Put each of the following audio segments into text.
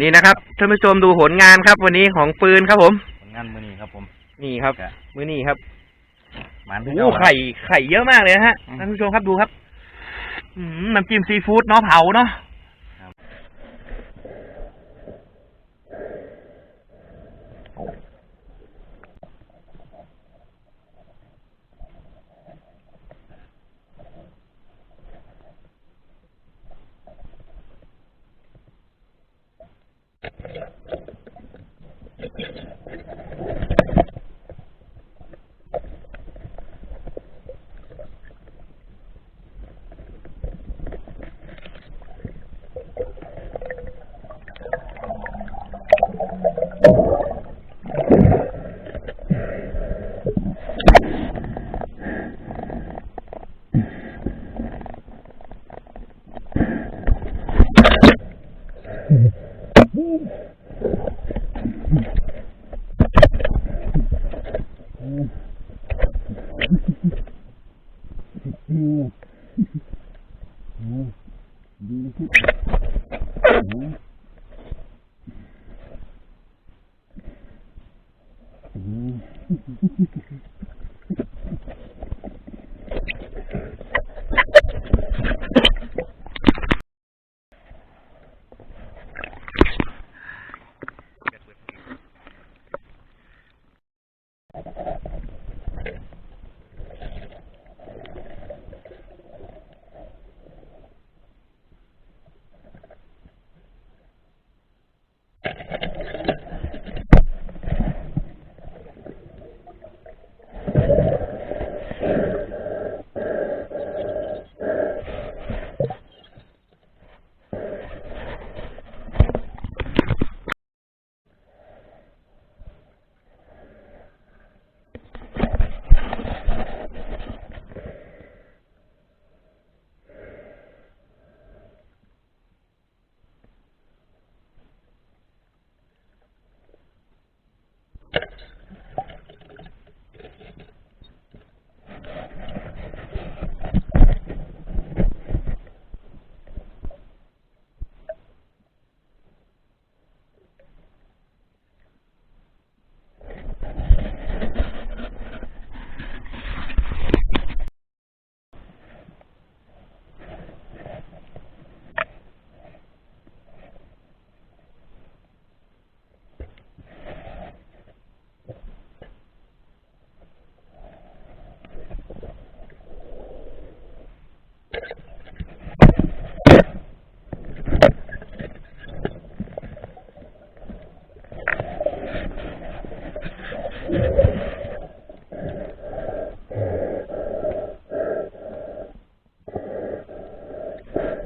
นี่นะครับท่านผู้ชมดูผลงานครับ วันนี้ของปืนครับผม ผลงานมือนี้ครับผม นี่ครับ ครับ มื้อนี้ครับหมันที่โอ้เจ้า ไข่ไข่เยอะมากเลยนะฮะอืม ท่านผู้ชมครับดูครับ อืมน้ำจิ้มซีฟู้ดเนาะเผาเนาะ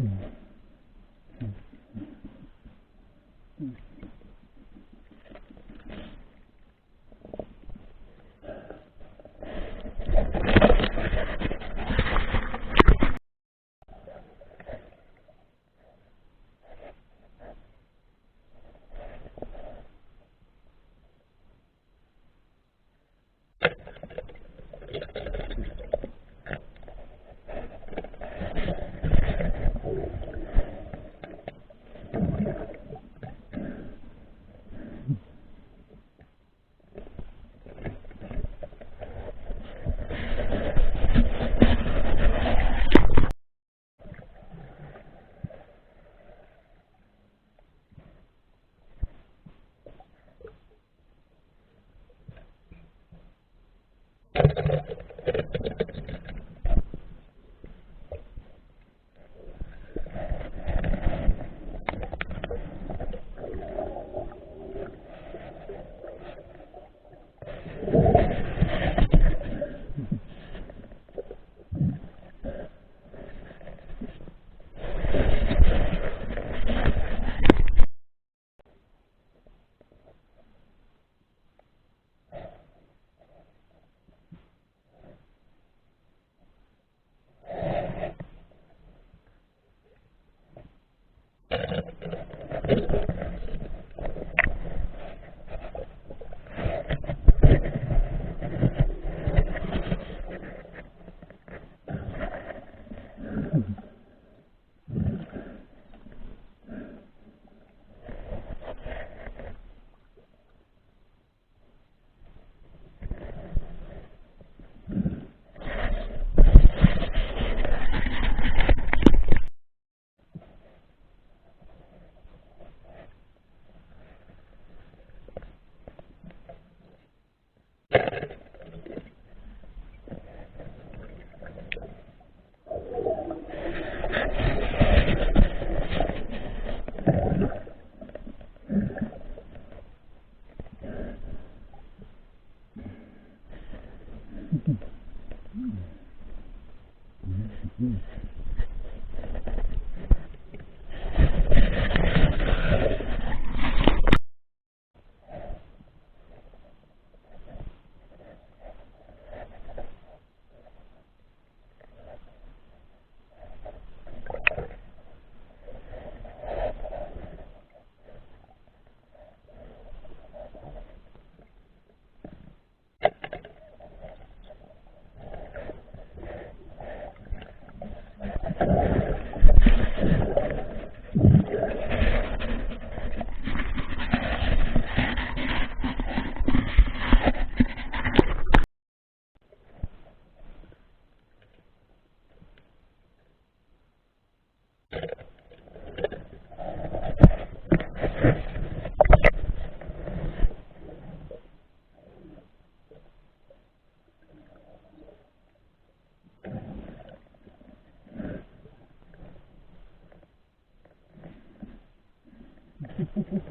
Mm. うん。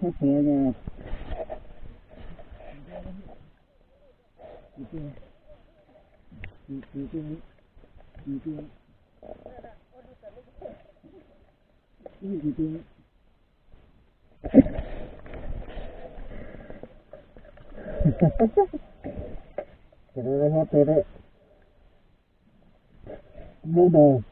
もうっと。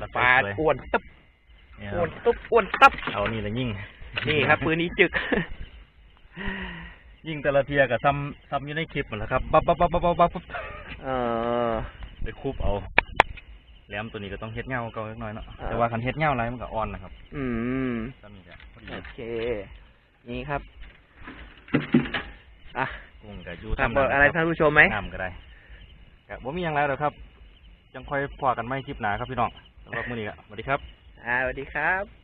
ครับนี่ปลากระปลาเลยอ้วนตึ๊บเนี่ยคอ้วรันบตุ๊บอ้วนตับเอานี่แหละยิ่ง นี่ครับปืนนี้จึก ยิ่งแต่ละเทียกับซ้ำซ้ำอยู่ในคลิปหมดแล้วครับปั๊บปั๊บปั๊บปั๊บปั๊บปั๊บเออไปคูบเอาแหลมตัวนี้ก็ต้องเฮ็ดเงาเก่าเล็กน้อยเนาะอ่าแต่ว่าคันเฮ็ดเงาอะไรมันก็อ่อนนะครับ อืมซ้ำนี่ก็พอดีโอเค นี่ครับอะกุ้งกับยูฝากบอกอะไรท่านผู้ชมไหมน้ำก็ได้กับว่ามีอย่างไรหรอกครับจังค่อยพอกันไม่คลิปหนาครับพี่น้อง สำหรับมื้อนี้ก็สวัสดีครับ อ่าสวัสดีครับ